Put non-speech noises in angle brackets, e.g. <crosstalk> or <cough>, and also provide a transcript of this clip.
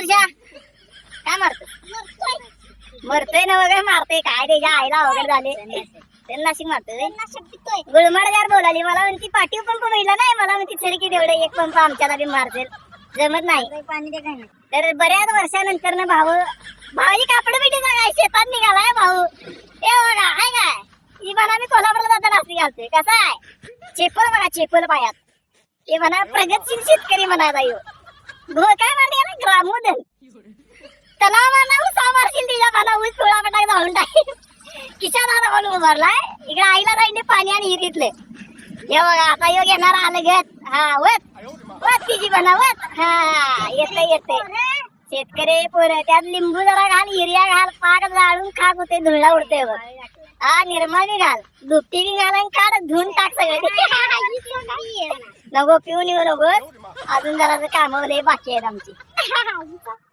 तुझ्या काय मारतो मरतोय ना वगैरे मारतोय. काय त्याच्या आईला अवघड झाले. त्याला नाशिक मारतोय गुळमाडगार बोलाली. मला म्हणती पाठीव पंप मिळला नाही मला म्हणती की तेवढे एक पंप आमच्याला बी मारतील जमत नाही. पाणी नाही. तर बऱ्याच वर्षानंतर ना भाऊ भाऊची कापड बिटीचा काय शेतात निघालाय भाऊ? ए बघा हाय काय? ही म्हणा मी कोल्हापूरला जाताना असली घालतोय. कसा आहे? चेपल बघा चेपल पायात. हे म्हणा प्रगतशील शेतकरी म्हणायचा यो गो हो, काय म्हणते ना ग्रामोदन तलाव म्हणा उसा मारशील तिच्या म्हणा ऊस थोडा पटाक जाऊन टाक किशा दादा म्हणून उभारलाय? इकडे आईला राहिले पाणी आणि हिरीतले हे बघा आता योग येणार आलं घेत. हा वत. वत तिची बनावत हा येते येते शेतकरी पोरं त्यात लिंबू जरा घाल हिर्या घाल पाक जाळून खाक होते धुळला उडते बघ. हा निर्मा बी घाल. दुपटी बी घाल आणि काढ धुवून नको पिऊन येऊ नकोस. अजून जरा काम बाकी आहेत आमची <laughs>